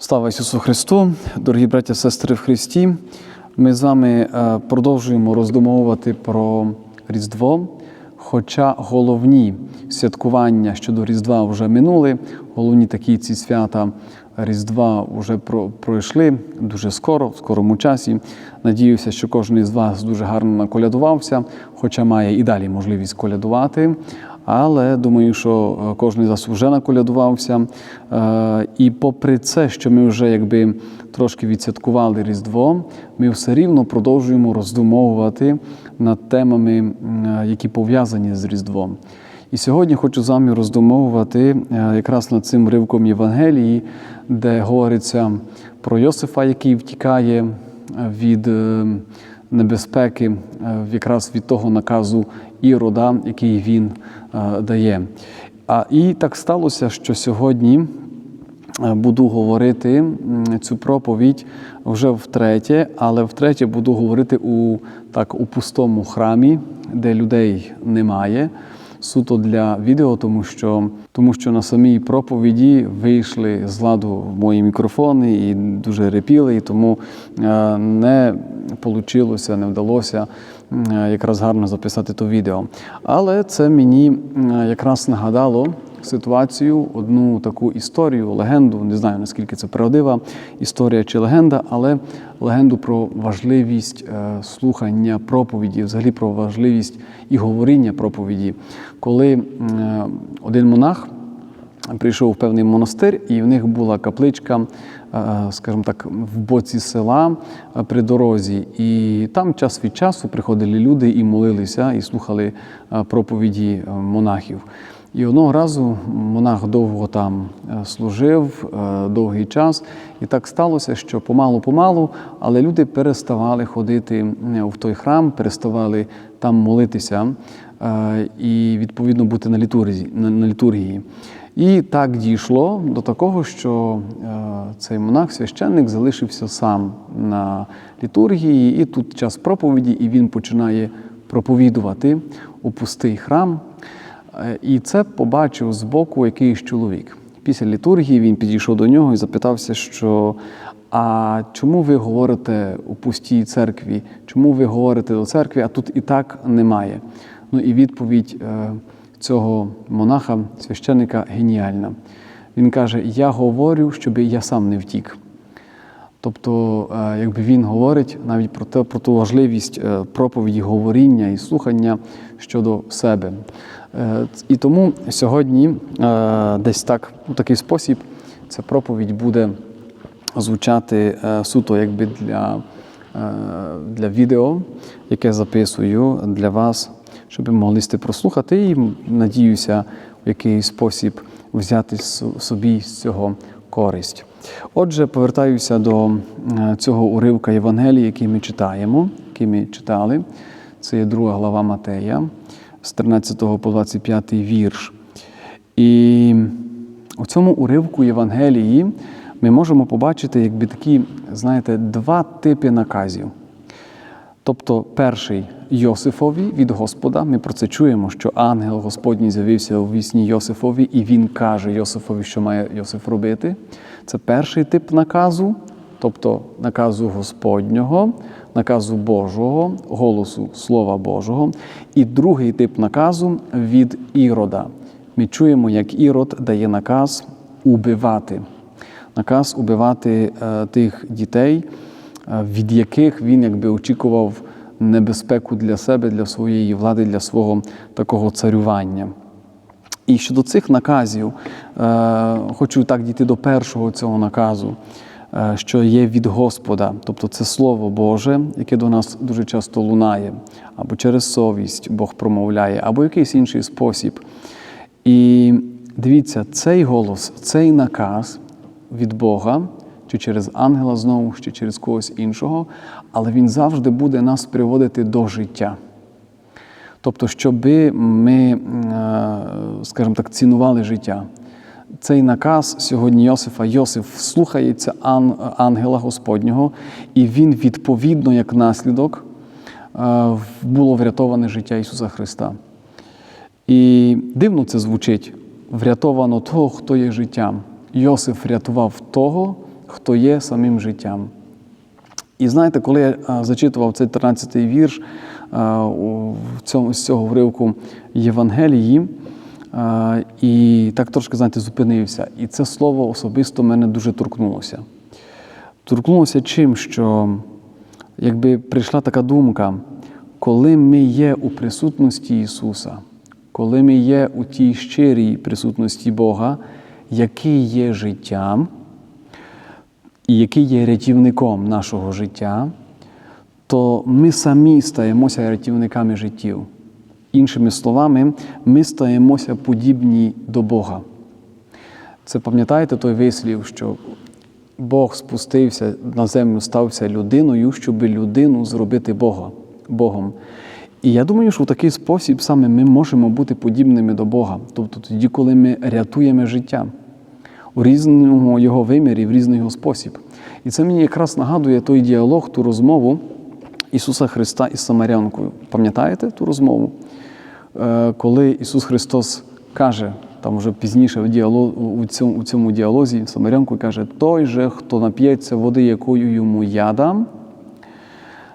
Слава Ісусу Христу, дорогі браття сестри в Христі. Ми з вами е, продовжуємо роздумовувати про Різдво. Хоча головні святкування щодо Різдва вже минули, головні такі ці свята Різдва вже пройшли дуже скоро, в скорому часі. Надіюся, що кожен із вас дуже гарно наколядувався, хоча має і далі можливість колядувати. Але думаю, що е, кожен з вас вже наколядувався. Е, І попри це, що ми вже якби трошки відсвяткували Різдво, ми все рівно продовжуємо роздумовувати над темами, е, які пов'язані з Різдвом. І сьогодні хочу з вами роздумовувати якраз над цим ривком Євангелії, де говориться про Йосифа, який втікає від небезпеки, якраз від того наказу Ірода, який він е, дає. А і так сталося, що сьогодні е, буду говорити цю проповідь вже втретє, але втретє буду говорити у так у пустому храмі, де людей немає. Суто для відео, тому що, тому що на самій проповіді вийшли з ладу мої мікрофони і дуже репіли, і тому е, не вийшло, не вдалося якраз гарно записати то відео. Але це мені якраз нагадало ситуацію, одну таку історію, легенду. Не знаю наскільки це правдива історія чи легенда, але легенду про важливість е, слухання проповіді, взагалі про важливість і говоріння проповіді, коли е, один монах. Прийшов в певний монастир, і в них була капличка, е, скажімо так, в боці села е, при дорозі. І там час від часу приходили люди і молилися, і слухали е, проповіді монахів. І одного разу монах довго там служив, довгий час, і так сталося, що помалу-помалу, але люди переставали ходити в той храм, переставали там молитися і відповідно бути на літургії. І так дійшло до такого, що е, цей монах, священник, залишився сам на літургії, і тут час проповіді, і він починає проповідувати у пустий храм. Е, І це побачив збоку якийсь чоловік. Після літургії він підійшов до нього і запитався, що а чому ви говорите у пустій церкві? Чому ви говорите до церкви, а тут і так немає? Ну і відповідь е, цього монаха, священника, геніальна. Він каже: Я говорю, щоб я сам не втік. Тобто, е, якби він говорить навіть про те, про ту важливість е, проповіді, говоріння і слухання щодо себе. Е, І тому сьогодні десь так, у такий спосіб, ця проповідь буде звучати суто якби для, для відео, яке записую для вас, щоб могли сте прослухати і надіюся, в який спосіб взяти собі з цього користь. Отже, повертаюся до цього уривка Євангелії, який ми читаємо, який ми читали. Це є друга глава Матея, з 13 по 25 вірш. І у цьому уривку Євангелії ми можемо побачити, якби такі, знаєте, два типи наказів. Тобто, перший Йосифові від Господа. Ми про це чуємо, що ангел Господній з'явився у вісні Йосифові, і він каже Йосифові, що має Йосиф робити. Це перший тип наказу, тобто наказу Господнього, наказу Божого, голосу Слова Божого. І другий тип наказу від Ірода. Ми чуємо, як Ірод дає наказ убивати. Наказ убивати е, тих дітей, від яких він якби очікував небезпеку для себе, для своєї влади, для свого такого царювання. І щодо цих наказів, е, хочу так дійти до першого цього наказу, е, що є від Господа, тобто це Слово Боже, яке до нас дуже часто лунає, або через совість Бог промовляє, або якийсь інший спосіб. І дивіться, цей голос, цей наказ від Бога, чи через ангела знову, чи через когось іншого, але він завжди буде нас приводити до життя. Тобто, щоб ми, е, скажімо так, цінували життя. Цей наказ сьогодні Йосифа Йосиф слухається ангела Господнього, і він відповідно, як наслідок, е, було врятоване життя Ісуса Христа. І дивно це звучить: врятовано того, хто є життям. Йосиф врятував того, хто є самим життям. І знаєте, коли я зачитував цей 13-й вірш в цьому, з цього вривку Євангелії, і так трошки, знаєте, зупинився. І це слово особисто мене дуже торкнулося. Торкнулося чим, що якби прийшла така думка, коли ми є у присутності Ісуса, коли ми є у тій щирій присутності Бога, який є життям, і який є рятівником нашого життя, то ми самі стаємося рятівниками життів. Іншими словами, ми стаємося подібні до Бога. Це пам'ятаєте той вислів, що Бог спустився на землю, стався людиною, щоб людину зробити Бога, Богом. І я думаю, що в такий спосіб саме ми можемо бути подібними до Бога. Тобто тоді, коли ми рятуємо життя у різному його вимірі, в різний його спосіб. І це мені якраз нагадує той діалог, ту розмову Ісуса Христа із Самарянкою. Пам'ятаєте ту розмову? Е, Коли Ісус Христос каже, там вже пізніше в діалог, у, цьому, у цьому діалозі Самарянку каже, той же, хто нап'ється води, якою йому я дам,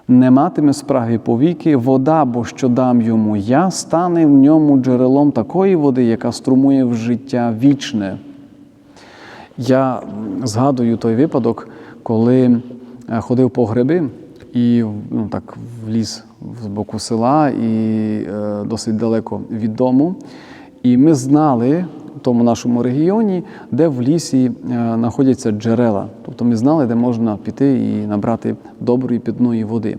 не матиме спраги повіки, вода, бо що дам йому я, стане в ньому джерелом такої води, яка струмує в життя вічне. Я згадую той випадок, коли е, ходив по гриби і ну, так, в ліс з боку села і е, досить далеко від дому. І ми знали в тому нашому регіоні, де в лісі е, знаходяться джерела. Тобто ми знали, де можна піти і набрати доброї питної води.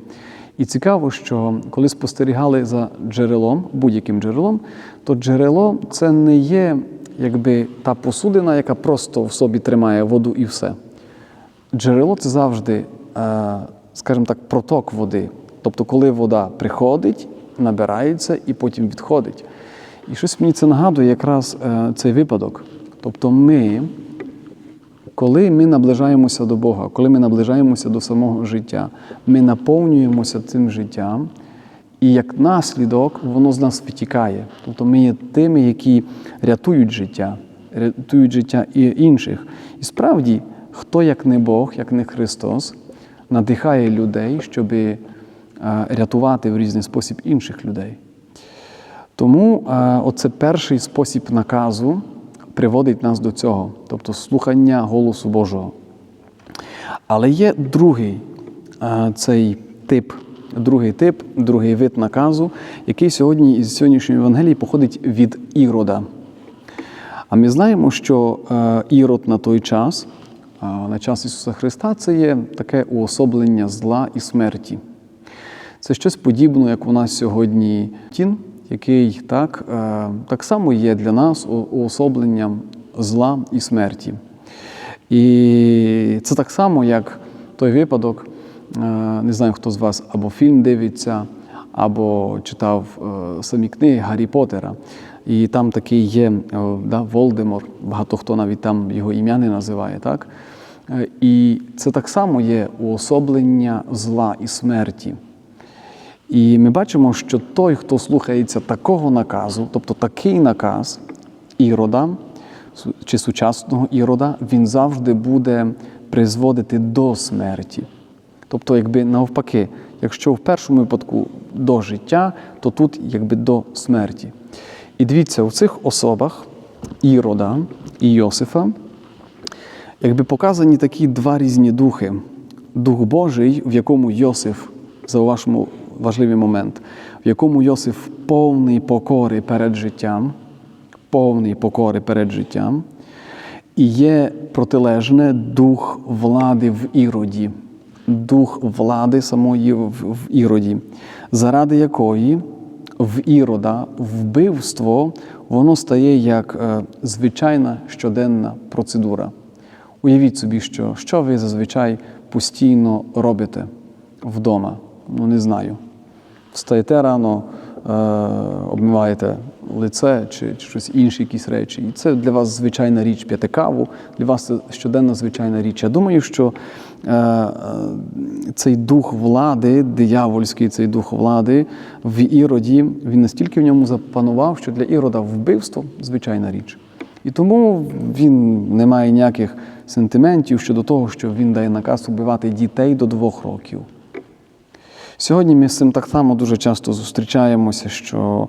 І цікаво, що коли спостерігали за джерелом, будь-яким джерелом, то джерело це не є якби та посудина, яка просто в собі тримає воду і все. Джерело це завжди, е, скажімо так, проток води. Тобто, коли вода приходить, набирається і потім відходить. І щось мені це нагадує якраз е, цей випадок. Тобто ми, коли ми наближаємося до Бога, коли ми наближаємося до самого життя, ми наповнюємося цим життям, і як наслідок воно з нас витікає. Тобто ми є тими, які рятують життя, рятують життя і інших. І справді, хто як не Бог, як не Христос, надихає людей, щоб рятувати в різний спосіб інших людей. Тому е, оце перший спосіб наказу приводить нас до цього, тобто слухання голосу Божого. Але є другий е, цей тип, другий тип, другий вид наказу, який сьогодні із сьогоднішньої Євангелії походить від Ірода. А ми знаємо, що е, Ірод на той час, е, на час Ісуса Христа, це є таке уособлення зла і смерті. Це щось подібне, як у нас сьогодні тін, який так, е, так само є для нас уособленням зла і смерті. І це так само, як той випадок, не знаю, хто з вас або фільм дивиться, або читав е, самі книги Гаррі Поттера. І там такий є е, да, Волдемор, багато хто навіть там його ім'я не називає. так? Е, І це так само є уособлення зла і смерті. І ми бачимо, що той, хто слухається такого наказу, тобто такий наказ ірода чи сучасного ірода, він завжди буде призводити до смерті. Тобто, якби навпаки, якщо в першому випадку до життя, то тут якби до смерті. І дивіться, у цих особах Ірода і Йосифа якби показані такі два різні духи. Дух Божий, в якому Йосиф, зауважмо важливий момент, в якому Йосиф повний покори перед життям, повний покори перед життям, і є протилежне дух влади в іроді, дух влади самої в, іроді, заради якої в ірода вбивство воно стає як е, звичайна щоденна процедура. Уявіть собі, що, що ви зазвичай постійно робите вдома. Ну, не знаю. Встаєте рано, е, обмиваєте лице чи, чи щось інші якісь речі. І це для вас звичайна річ п'яти каву, для вас це щоденна звичайна річ. Я думаю, що е, е, цей дух влади, диявольський цей дух влади в іроді, він настільки в ньому запанував, що для ірода вбивство звичайна річ. І тому він не має ніяких сентиментів щодо того, що він дає наказ убивати дітей до двох років. Сьогодні ми з цим так само дуже часто зустрічаємося, що,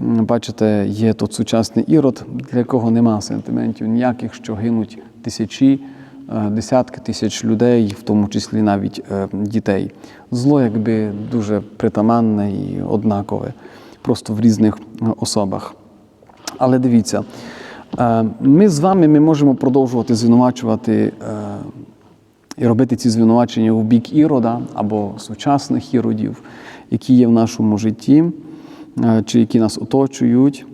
бачите, є тут сучасний ірод, для якого нема сентиментів ніяких, що гинуть тисячі, е, десятки тисяч людей, в тому числі навіть е, дітей. Зло якби дуже притаманне і однакове, просто в різних е, особах. Але дивіться, ми з вами ми можемо продовжувати звинувачувати і робити ці звинувачення в бік ірода або сучасних іродів, які є в нашому житті, чи які нас оточують,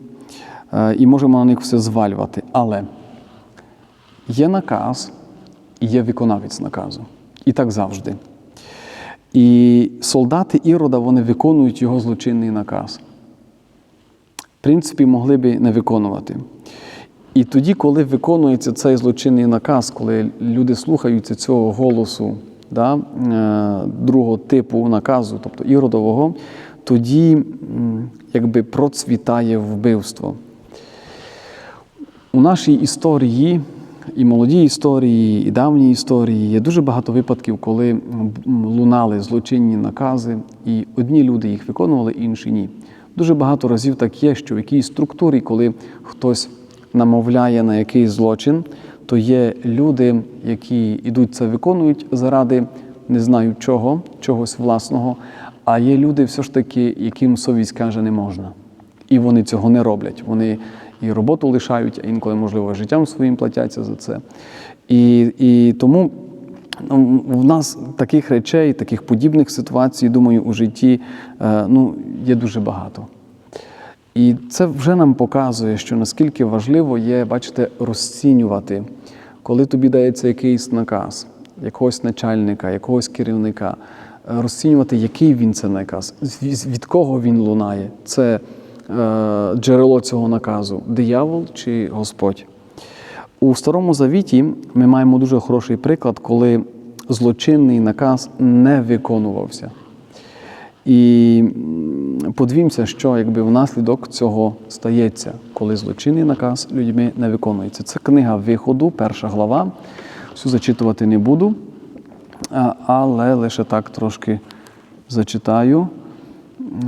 е, і можемо на них все звалювати. Але є наказ і є виконавець наказу. І так завжди. І солдати ірода вони виконують його злочинний наказ. В принципі, могли би не виконувати. І тоді, коли виконується цей злочинний наказ, коли люди слухаються цього голосу да, е, другого типу наказу, тобто іродового, тоді якби процвітає вбивство. У нашій історії, і молодій історії, і давній історії є дуже багато випадків, коли лунали злочинні накази, і одні люди їх виконували, інші ні. Дуже багато разів так є, що в якійсь структурі, коли хтось намовляє на якийсь злочин, то є люди, які йдуть це виконують заради не знаю чого, чогось власного, а є люди, все ж таки, яким совість каже, не можна. І вони цього не роблять. Вони і роботу лишають, а інколи, можливо, життям своїм платяться за це. І, і тому ну, в нас таких речей, таких подібних ситуацій, думаю, у житті е, ну, є дуже багато. І це вже нам показує, що наскільки важливо є, бачите, розцінювати, коли тобі дається якийсь наказ, якогось начальника, якогось керівника, розцінювати, який він це наказ, від кого він лунає. Це е, джерело цього наказу диявол чи Господь. У Старому Завіті ми маємо дуже хороший приклад, коли злочинний наказ не виконувався. І подивімося, що якби внаслідок цього стається, коли злочинний наказ людьми не виконується. Це книга виходу, перша глава. Всю зачитувати не буду, але лише так трошки зачитаю.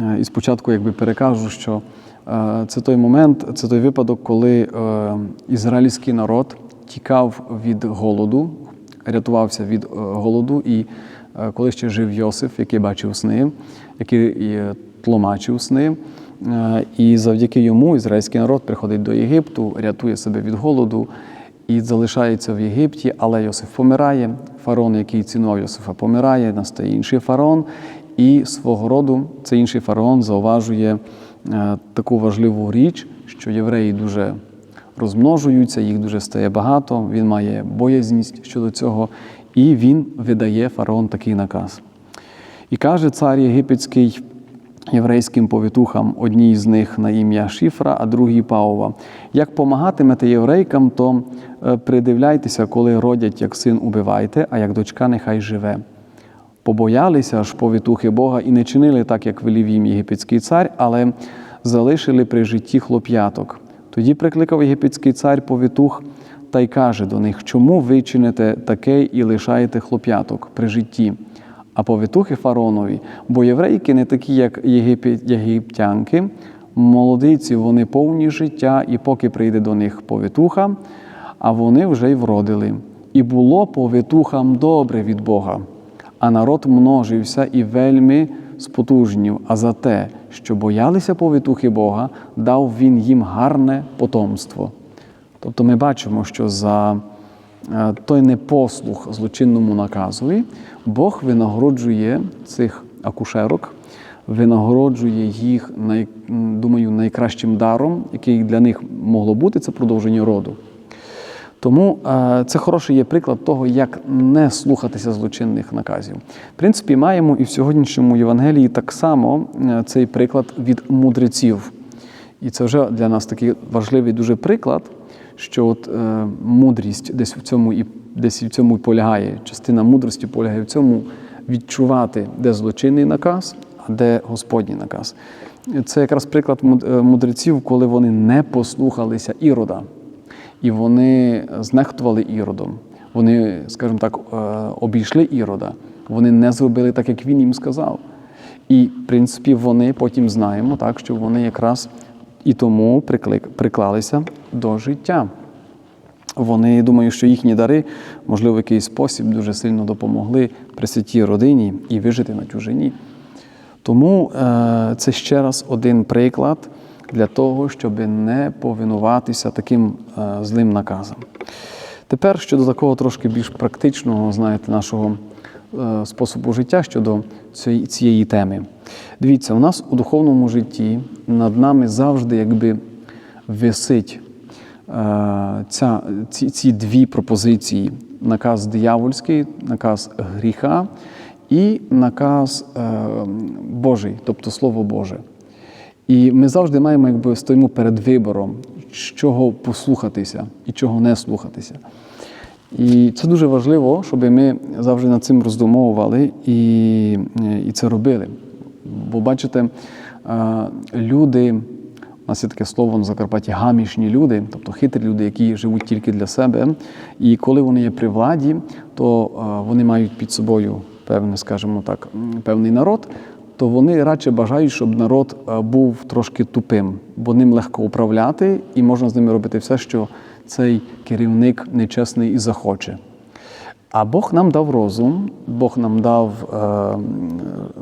Е, І спочатку якби перекажу, що е, це той момент, це той випадок, коли е, ізраїльський народ тікав від голоду, рятувався від голоду, і коли ще жив Йосиф, який бачив сни, який тлумачив сни, і завдяки йому ізраїльський народ приходить до Єгипту, рятує себе від голоду і залишається в Єгипті, але Йосиф помирає. Фарон, який цінував Йосифа, помирає, настає інший фараон, і свого роду цей інший фараон зауважує е, таку важливу річ, що євреї дуже розмножуються, їх дуже стає багато. Він має боязність щодо цього, і він видає фараон такий наказ. І каже цар єгипетський єврейським повітухам, одній з них на ім'я Шифра, а другій Паова. Як помагатимете єврейкам, то е, придивляйтеся, коли родять, як син убивайте, а як дочка нехай живе. Побоялися ж повітухи Бога і не чинили так, як велів їм єгипетський цар, але залишили при житті хлоп'яток. Тоді прикликав єгипетський цар повітух та й каже до них, чому ви чините таке і лишаєте хлоп'яток при житті? А повітухи фаронові, бо єврейки не такі, як єгиптянки, молодиці, вони повні життя, і поки прийде до них повітуха, а вони вже й вродили. І було повітухам добре від Бога, а народ множився і вельми спотужнів. А за те, що боялися повітухи Бога, дав він їм гарне потомство. Тобто ми бачимо, що за е, той непослух злочинному наказові Бог винагороджує цих акушерок, винагороджує їх, думаю, найкращим даром, який для них могло бути, це продовження роду. Тому е, це хороший є приклад того, як не слухатися злочинних наказів. В принципі, маємо і в сьогоднішньому Євангелії так само е, цей приклад від мудреців. І це вже для нас такий важливий дуже приклад, що от е, мудрість десь в цьому і десь в цьому і полягає. Частина мудрості полягає в цьому відчувати, де злочинний наказ, а де Господній наказ. Це якраз приклад е, мудреців, коли вони не послухалися ірода. і вони знехтували іродом. Вони, скажімо так, е, обійшли ірода. Вони не зробили так, як він їм сказав. І, в принципі, вони потім знаємо, так, що вони якраз і тому приклалися до життя. Вони думаю, що їхні дари, можливо, в якийсь спосіб дуже сильно допомогли присвятій родині і вижити на чужині. Тому е, це ще раз один приклад для того, щоб не повинуватися таким е, злим наказам. Тепер щодо такого трошки більш практичного, знаєте, нашого способу життя щодо цієї, цієї теми. Дивіться, у нас у духовному житті над нами завжди якби висить е, ця, ці, ці дві пропозиції: наказ диявольський, наказ гріха і наказ е, Божий, тобто Слово Боже. І ми завжди маємо, якби стоїмо перед вибором, чого послухатися і чого не слухатися. І це дуже важливо, щоб ми завжди над цим роздумовували і, і це робили. Бо бачите, е, люди, у нас є таке слово на Закарпатті гамішні люди, тобто хитрі люди, які живуть тільки для себе. І коли вони є при владі, то е, вони мають під собою певне, скажімо так, певний народ, то вони радше бажають, щоб народ е, був трошки тупим, бо ним легко управляти і можна з ними робити все, що цей керівник нечесний і захоче. А Бог нам дав розум, Бог нам дав е,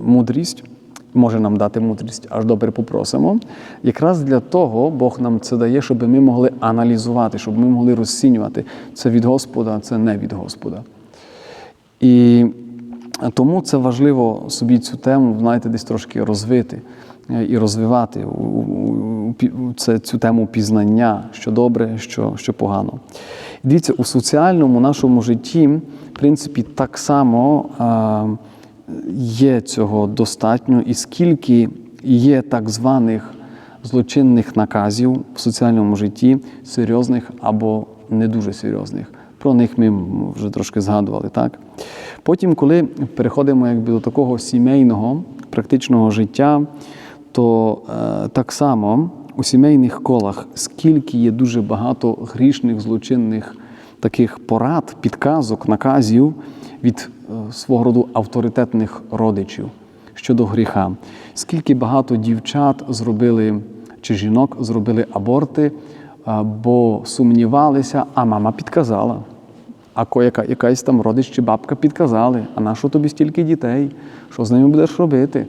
мудрість, може нам дати мудрість, аж добре попросимо. Якраз для того Бог нам це дає, щоб ми могли аналізувати, щоб ми могли розцінювати, це від Господа, це не від Господа. І тому це важливо собі цю тему, знаєте, десь трошки розвити і розвивати це, цю тему пізнання, що добре, що, що погано. Дивіться, у соціальному нашому житті, в принципі, так само а, є цього достатньо, і скільки є так званих злочинних наказів в соціальному житті, серйозних або не дуже серйозних. Про них ми вже трошки згадували. Так? Потім, коли переходимо якби, до такого сімейного, практичного життя, то е, так само у сімейних колах, скільки є дуже багато грішних, злочинних таких порад, підказок, наказів від е, свого роду авторитетних родичів щодо гріха. Скільки багато дівчат зробили чи жінок зробили аборти, а, бо сумнівалися, а мама підказала. А ко- яка, якась там родич чи бабка підказали, а на що тобі стільки дітей? Що з ними будеш робити?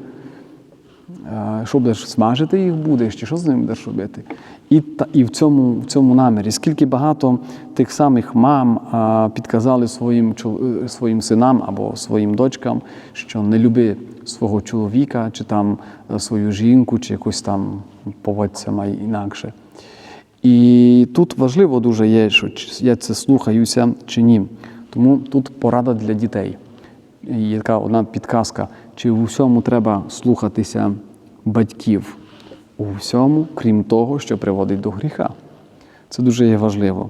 Що будеш смажити їх будеш, чи що з ними будеш робити? І, та, і в, цьому, в цьому намірі, скільки багато тих самих мам а, підказали своїм, е, своїм синам або своїм дочкам, що не люби свого чоловіка, чи там е, свою жінку, чи якось там поводься має інакше. І тут важливо дуже є, що я це слухаюся чи ні. Тому тут порада для дітей. Є така одна підказка, чи в усьому треба слухатися батьків, у всьому, крім того, що приводить до гріха. Це дуже є важливо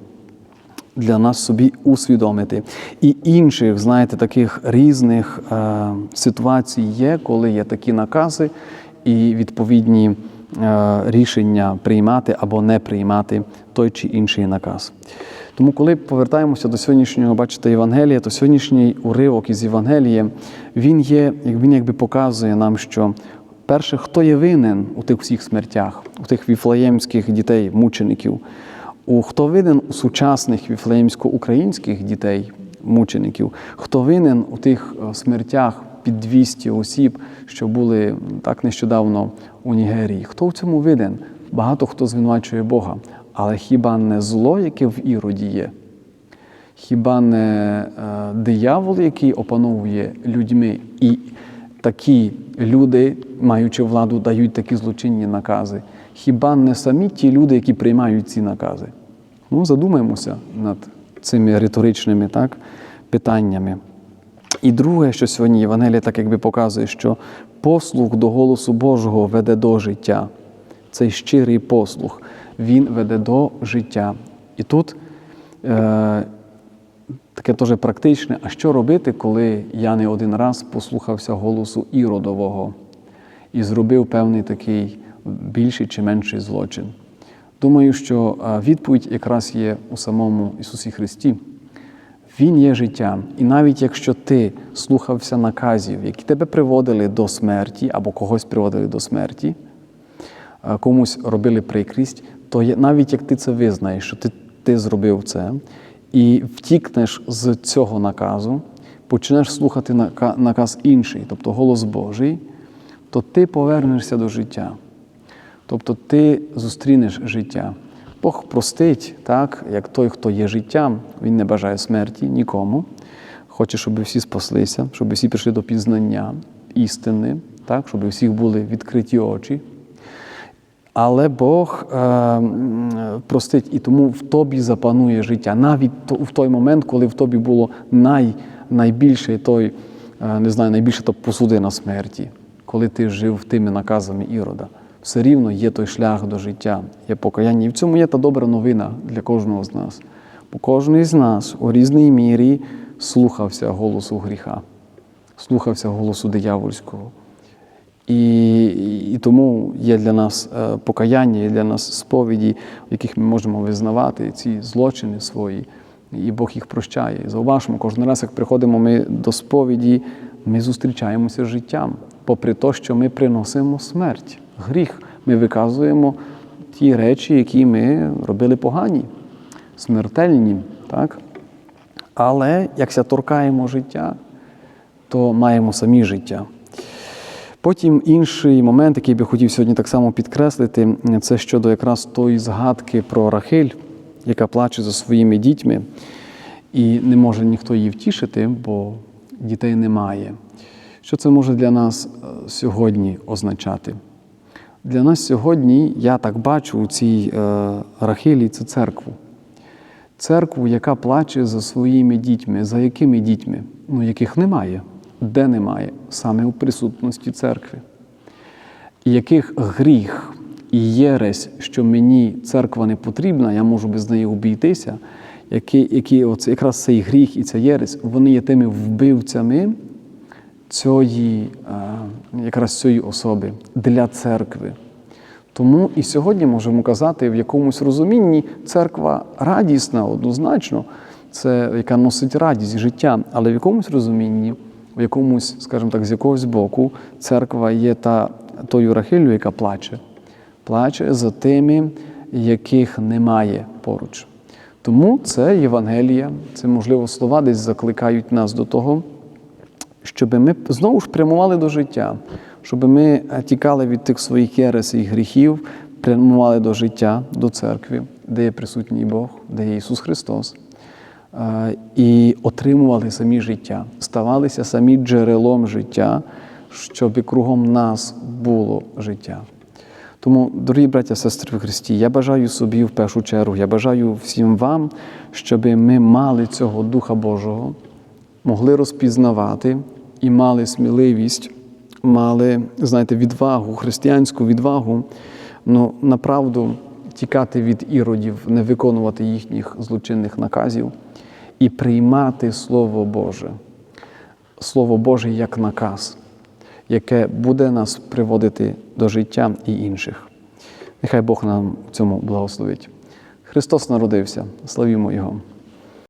для нас собі усвідомити. І інших, знаєте, таких різних е, ситуацій є, коли є такі накази і відповідні е, рішення приймати або не приймати той чи інший наказ. Тому, коли повертаємося до сьогоднішнього, бачите, Євангелія, то сьогоднішній уривок із Євангелія, він є, він якби показує нам, що перше, хто є винен у тих всіх смертях, у тих віфлеємських дітей, мучеників, у хто винен у сучасних віфлеємсько-українських дітей, мучеників, хто винен у тих е, смертях під 200 осіб, що були так нещодавно у Нігерії. Хто в цьому винен? Багато хто звинувачує Бога. Але хіба не зло, яке в іроді є? Хіба не е, диявол, який опановує людьми, і такі люди, маючи владу, дають такі злочинні накази? Хіба не самі ті люди, які приймають ці накази? Ну, задумаємося над цими риторичними так, питаннями. І друге, що сьогодні Євангелія так якби показує, що послух до голосу Божого веде до життя. Цей щирий послух, він веде до життя. І тут е, таке теж практичне, а що робити, коли я не один раз послухався голосу Іродового і зробив певний такий більший чи менший злочин? Думаю, що відповідь якраз є у самому Ісусі Христі. Він є життя. І навіть якщо ти слухався наказів, які тебе приводили до смерті або когось приводили до смерті, комусь робили прикрість, то навіть як ти це визнаєш, що ти, ти зробив це, і втікнеш з цього наказу, почнеш слухати наказ інший, тобто голос Божий, то ти повернешся до життя. Тобто ти зустрінеш життя. Бог простить, так, як той, хто є життям, він не бажає смерті нікому. Хоче, щоб всі спаслися, щоб всі прийшли до пізнання істини, так, щоб у всіх були відкриті очі. Але Бог е, простить, і тому в тобі запанує життя. Навіть в той момент, коли в тобі було най, найбільший той, е, не знаю, найбільша то посудина смерті, коли ти жив тими наказами Ірода. Все рівно є той шлях до життя, є покаяння. І в цьому є та добра новина для кожного з нас. Бо кожен з нас у різній мірі слухався голосу гріха, слухався голосу диявольського. І, і тому є для нас е, покаяння, є для нас сповіді, в яких ми можемо визнавати ці злочини свої, і Бог їх прощає. І зауважмо, кожен раз, як приходимо ми до сповіді, ми зустрічаємося з життям, попри те, що ми приносимо смерть, гріх. Ми виказуємо ті речі, які ми робили погані, смертельні. Так? Але якся торкаємо життя, то маємо самі життя. Потім інший момент, який би хотів сьогодні так само підкреслити, це щодо якраз тої згадки про Рахиль, яка плаче за своїми дітьми, і не може ніхто її втішити, бо дітей немає. Що це може для нас е, сьогодні означати? Для нас сьогодні, я так бачу у цій е, Рахилі, це церкву. Церкву, яка плаче за своїми дітьми. За якими дітьми? Ну, яких немає. Де немає? Саме у присутності церкви. Яких гріх і єресь, що мені церква не потрібна, я можу без неї обійтися, які, які оце, якраз цей гріх і ця єресь, вони є тими вбивцями цієї, е, якраз цієї особи для церкви. Тому і сьогодні можемо казати, в якомусь розумінні церква радісна, однозначно, це яка носить радість життя, але в якомусь розумінні, в якомусь, скажімо так, з якогось боку, церква є та тою рахилю, яка плаче, плаче за тими, яких немає поруч. Тому це Євангелія, це можливо слова десь закликають нас до того, щоб ми знову ж прямували до життя, щоб ми тікали від тих своїх єрес і гріхів, прямували до життя, до церкви, де є присутній Бог, де є Ісус Христос, е, і отримували самі життя, ставалися самі джерелом життя, щоб і кругом нас було життя. Тому, дорогі браття, сестри в Христі, я бажаю собі в першу чергу, я бажаю всім вам, щоб ми мали цього Духа Божого, могли розпізнавати і мали сміливість, мали, знаєте, відвагу, християнську відвагу, ну, направду тікати від іродів, не виконувати їхніх злочинних наказів і приймати Слово Боже. Слово Боже як наказ, яке буде нас приводити до життя і інших. Нехай Бог нам в цьому благословить. Христос народився, славімо Його!